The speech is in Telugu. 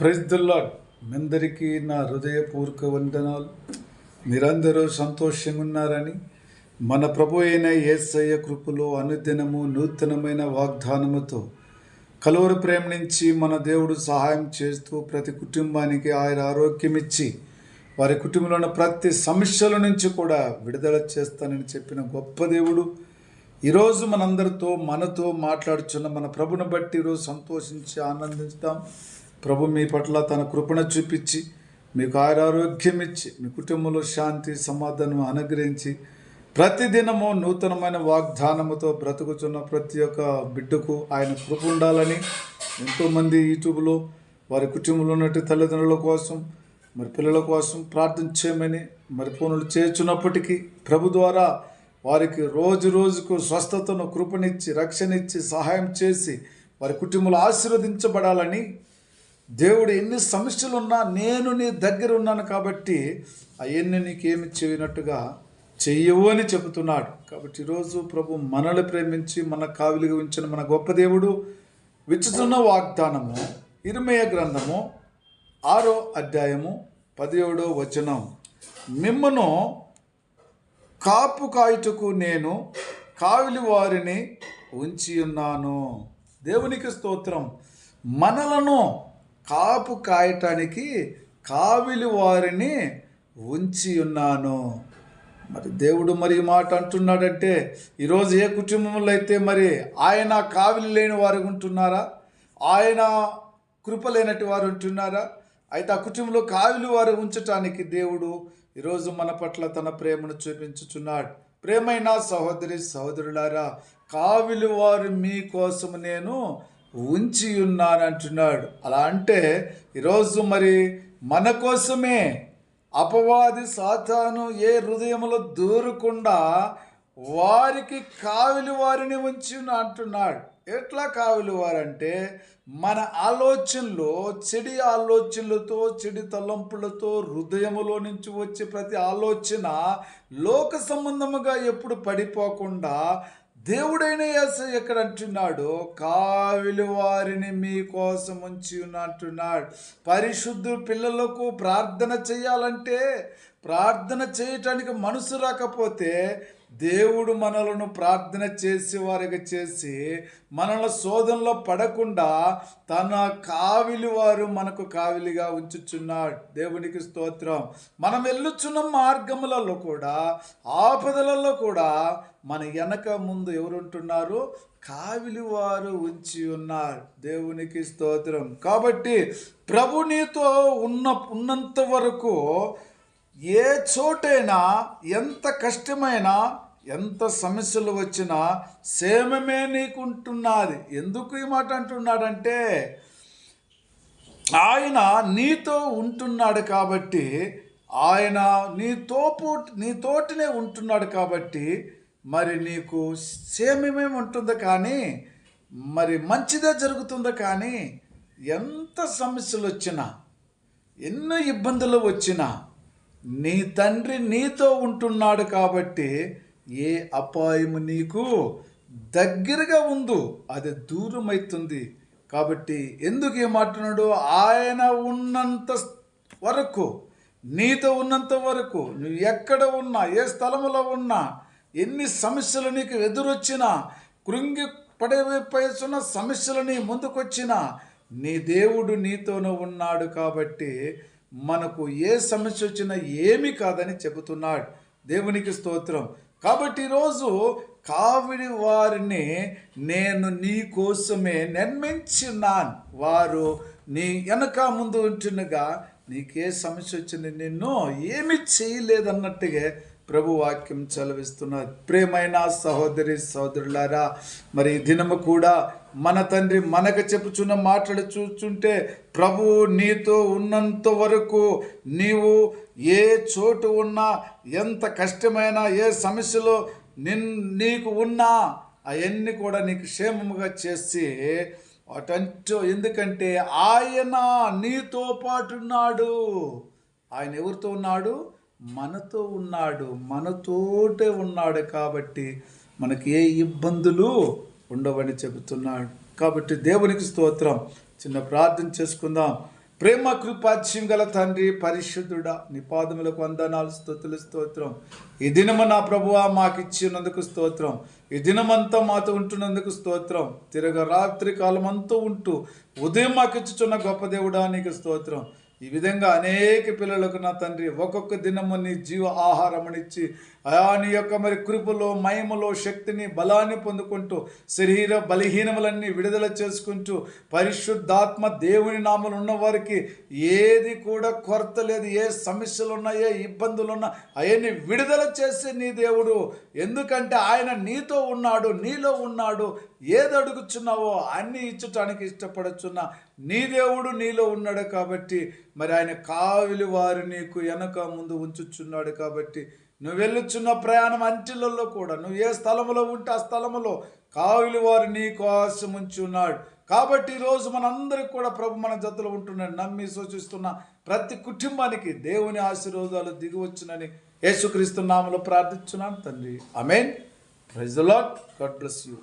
ప్రజల్లో అందరికీ నా హృదయపూర్వక వందనాలు. మీరందరూ సంతోషంగా ఉన్నారని మన ప్రభు అయిన ఏసయ్య కృపలో అనుదినము నూతనమైన వాగ్దానముతో కలువరు ప్రేమ నుంచి మన దేవుడు సహాయం చేస్తూ ప్రతి కుటుంబానికి ఆయన ఆరోగ్యం ఇచ్చి వారి కుటుంబంలో ఉన్న ప్రతి సమస్యల నుంచి కూడా విడుదల చేస్తానని చెప్పిన గొప్ప దేవుడు. ఈరోజు మనందరితో మనతో మాట్లాడుచున్న మన ప్రభుని బట్టి ఈరోజు సంతోషించి ఆనందిస్తాం. ప్రభు మీ పట్ల తన కృపణ చూపించి మీకు ఆరోగ్యం ఇచ్చి మీ కుటుంబంలో శాంతి సమాధానం అనుగ్రహించి ప్రతిదినము నూతనమైన వాగ్దానముతో బ్రతుకుతున్న ప్రతి ఒక్క బిడ్డకు ఆయన కృప ఉండాలని ఎంతోమంది యూట్యూబ్లో వారి కుటుంబంలో ఉన్నట్టు తల్లిదండ్రుల కోసం మరి పిల్లల కోసం ప్రార్థన చేయమని మరి ఫోన్లు చేర్చున్నప్పటికీ ప్రభు ద్వారా వారికి రోజు రోజుకు స్వస్థతను కృపనిచ్చి రక్షణిచ్చి సహాయం చేసి వారి కుటుంబంలో ఆశీర్వదించబడాలని దేవుడు ఎన్ని సమస్యలు ఉన్నా నేను నీ దగ్గర ఉన్నాను కాబట్టి అవన్నీ నీకేమి చేయనట్టుగా చెయ్యవు అని చెబుతున్నాడు. కాబట్టి ఈరోజు ప్రభు మనల్ని ప్రేమించి మన కావిలిగా ఉంచిన మన గొప్ప దేవుడు విచ్చుతున్న వాగ్దానము ఇరుమయ గ్రంథము ఆరో అధ్యాయము పదిహేడో వచనం. మిమ్మను కాపు కాయుటకు నేను కావిలి వారిని ఉంచి ఉన్నాను దేవునికి స్తోత్రం. మనలను కాపు కాయటానికి కావిలి వారిని ఉంచి ఉన్నాను. మరి దేవుడు మరి ఈ మాట అంటున్నాడంటే ఈరోజు ఏ కుటుంబంలో అయితే మరి ఆయన కావిలి లేని వారు ఉంటున్నారా? ఆయన కృప లేనటి వారు ఉంటున్నారా? అయితే ఆ కుటుంబంలో కావిలి వారు ఉంచటానికి దేవుడు ఈరోజు మన పట్ల తన ప్రేమను చూపించుచున్నాడు. ప్రేమైన సహోదరి సహోదరులారా కావిలి వారు మీకోసం నేను ఉంచి ఉన్నాను అంటున్నాడు అలా అంటే ఈరోజు మరి మన కోసమే అపవాది సాతాను ఏ హృదయంలో దూరకుండా వారికి కావిలి వారిని ఉంచి అంటున్నాడు. ఎట్లా కావిలి వారంటే మన ఆలోచనలో చెడి ఆలోచనలతో చెడి తలంపులతో హృదయములో నుంచి వచ్చే ప్రతి ఆలోచన లోక సంబంధముగా ఎప్పుడు పడిపోకుండా దేవుడైన యేసు ఎక్కడ అంటున్నాడు కావిలి వారిని మీకోసం ఉంచి అంటున్నాడు. పరిశుద్ధ పిల్లలకు ప్రార్థన చేయాలంటే ప్రార్థన చేయటానికి మనసు రాకపోతే దేవుడు మనలను ప్రార్థన చేసి వారికి చేసి మనల శోధనలో పడకుండా తన కావిలి వారు మనకు కావిలిగా ఉంచుచున్నాడు. దేవునికి స్తోత్రం. మనం వెళ్ళుచున్న మార్గములలో కూడా ఆపదలలో కూడా మన వెనక ముందు ఎవరుంటున్నారు? కావిలి వారు ఉంచి ఉన్నారు. దేవునికి స్తోత్రం. కాబట్టి ప్రభు నీతో ఉన్న ఉన్నంత వరకు ఏ చోటైనా ఎంత కష్టమైనా ఎంత సమస్యలు వచ్చినా సేమమే నీకుంటున్నది. ఎందుకు ఈ మాట అంటున్నాడంటే ఆయన నీతో ఉంటున్నాడు కాబట్టి ఆయన నీతో నీతోటినే ఉంటున్నాడు కాబట్టి మరి నీకు సేమమే ఉంటుందో కానీ మరి మంచిదే జరుగుతుందో కానీ ఎంత సమస్యలు వచ్చినా ఎన్నో ఇబ్బందులు వచ్చినా నీ తండ్రి నీతో ఉంటున్నాడు కాబట్టి ఏ అపాయము నీకు దగ్గరగా ఉందో అది దూరమవుతుంది కాబట్టి ఎందుకు ఏమంటున్నాడు ఆయన ఉన్నంత వరకు నీతో ఉన్నంత వరకు నువ్వు ఎక్కడ ఉన్నా ఏ స్థలంలో ఉన్నా ఎన్ని సమస్యలు నీకు ఎదురొచ్చినా కృంగి పడేవైపోతున్న సమస్యలని ముందుకొచ్చినా నీ దేవుడు నీతోనూ ఉన్నాడు కాబట్టి మనకు ఏ సమస్య వచ్చినా ఏమి కాదని చెబుతున్నాడు. దేవునికి స్తోత్రం. కాబట్టి ఈరోజు కావిడి వారిని నేను నీ కోసమే నిర్మించున్నాను వారు నీ వెనక ముందు ఉంటుండగా నీకే సమస్య వచ్చింది. నిన్ను ఏమి చేయలేదన్నట్టుగా ప్రభు వాక్యం చలవిస్తున్నది ప్రేమైన సహోదరి సహోదరులారా మరి దినము కూడా మన తండ్రి మనకు చెప్పుచున్న మాటలు చూస్తుంటే ప్రభు నీతో ఉన్నంత వరకు నీవు ఏ చోటు ఉన్నా ఎంత కష్టమైన ఏ సమస్యలో నిన్ నీకు ఉన్నా అవన్నీ కూడా నీకు క్షేమముగా చేసి అటంటూ ఎందుకంటే ఆయన నీతో పాటున్నాడు ఆయన ఎవరితో ఉన్నాడు? మనతో ఉన్నాడు మనతోటే ఉన్నాడు కాబట్టి మనకి ఏ ఇబ్బందులు ఉండవని చెబుతున్నాడు. కాబట్టి దేవునికి స్తోత్రం. చిన్న ప్రార్థన చేసుకుందాం. ప్రేమ కృపాచ్యం గల తండ్రి పరిశుద్ధుడా నీ పాదములకు వందనాలు స్తోతులు స్తోత్రం. ఈ దినము నా ప్రభువా మాకు ఇచ్చినందుకు స్తోత్రం. ఈ దినమంతా మాతో ఉంటున్నందుకు స్తోత్రం. తిరగ రాత్రి కాలం అంతా ఉంటూ ఉదయం మాకు ఇచ్చుచున్న గొప్ప దేవుడా నీకు స్తోత్రం. ఈ విధంగా అనేక పిల్లలకు నా తండ్రి ఒక్కొక్క దినము నీ జీవ ఆహారమునిచ్చి నీ యొక్క మరి కృపలో మయములో శక్తిని బలాన్ని పొందుకుంటూ శరీర బలహీనములన్నీ విడుదల చేసుకుంటూ పరిశుద్ధాత్మ దేవుని నామలు ఉన్నవారికి ఏది కూడా కొరత లేదు ఏ సమస్యలు ఉన్నా ఏ ఇబ్బందులు ఉన్నా అవన్నీ విడుదల చేసే నీ దేవుడు. ఎందుకంటే ఆయన నీతో ఉన్నాడు నీలో ఉన్నాడు. ఏది అడుగుచున్నావో అన్ని ఇచ్చటానికి ఇష్టపడుచున్న నీ దేవుడు నీలో ఉన్నాడు కాబట్టి మరి ఆయన కావిలి వారు నీకు వెనక ముందు ఉంచుచున్నాడు కాబట్టి నువ్వు వెళ్ళుచున్న ప్రయాణం అంటిలలో కూడా నువ్వు ఏ స్థలములో ఉంటే ఆ స్థలములో కావులు వారు నీకు ఆశముంచున్నాడు కాబట్టి ఈరోజు మనందరికి కూడా ప్రభు మన జతలో ఉంటున్నాడు. నమ్మి సూచిస్తున్న ప్రతి కుటుంబానికి దేవుని ఆశీర్వాదాలు దిగి వచ్చునని యేసుక్రీస్తు నామలో ప్రార్థించున్నాను తండ్రి. Amen praise lord God bless you.